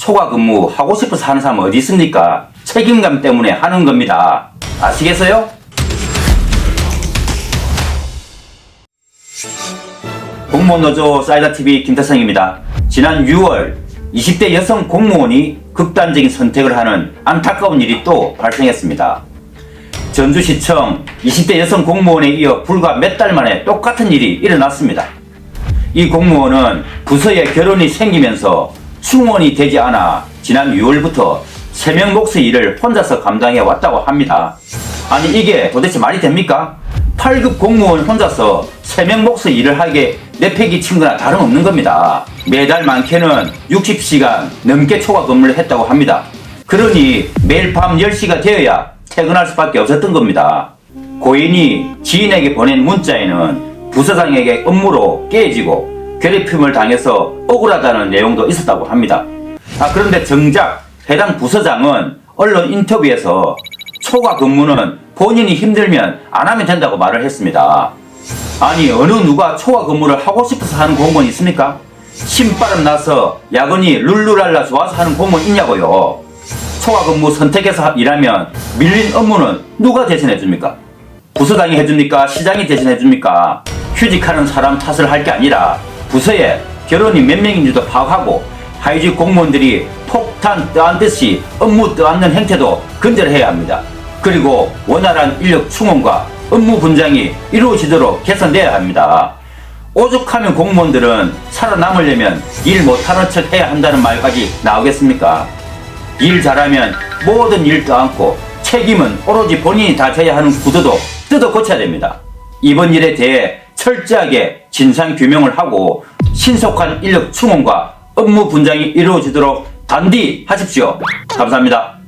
초과 근무 하고 싶어서 하는 사람 어디 있습니까? 책임감 때문에 하는 겁니다. 아시겠어요? 공무원 노조 사이다TV 김태성입니다. 지난 6월 20대 여성 공무원이 극단적인 선택을 하는 안타까운 일이 또 발생했습니다. 전주시청 20대 여성 공무원에 이어 불과 몇 달 만에 똑같은 일이 일어났습니다. 이 공무원은 부서에 결혼이 생기면서 충원이 되지 않아 지난 6월부터 세명 몫의 일을 혼자서 감당해 왔다고 합니다. 아니 이게 도대체 말이 됩니까? 8급 공무원 혼자서 세명 몫의 일을 하게 내패기 친구나 다름없는 겁니다. 매달 많게는 60시간 넘게 초과 근무를 했다고 합니다. 그러니 매일 밤 10시가 되어야 퇴근할 수밖에 없었던 겁니다. 고인이 지인에게 보낸 문자에는 부서장에게 업무로 깨지고 괴롭힘을 당해서 억울하다는 내용도 있었다고 합니다. 아, 그런데 정작 해당 부서장은 언론 인터뷰에서 초과 근무는 본인이 힘들면 안 하면 된다고 말을 했습니다. 아니, 어느 누가 초과 근무를 하고 싶어서 하는 공무원 있습니까? 신바람 나서 야근이 룰루랄라 좋아서 하는 공무원 있냐고요. 초과 근무 선택해서 일하면 밀린 업무는 누가 대신해 줍니까? 부서장이 해줍니까? 시장이 대신해 줍니까? 휴직하는 사람 탓을 할 게 아니라 부서에 결혼이 몇 명인지도 파악하고 하위직 공무원들이 폭탄 떠안 듯이 업무 떠안는 행태도 근절해야 합니다. 그리고 원활한 인력 충원과 업무 분장이 이루어지도록 개선돼야 합니다. 오죽하면 공무원들은 살아남으려면 일 못하는 척 해야 한다는 말까지 나오겠습니까? 일 잘하면 모든 일 떠안고 책임은 오로지 본인이 다 져야 하는 구도도 뜯어 고쳐야 됩니다. 이번 일에 대해 철저하게 진상 규명을 하고 신속한 인력 충원과 업무 분장이 이루어지도록 단디 하십시오. 감사합니다.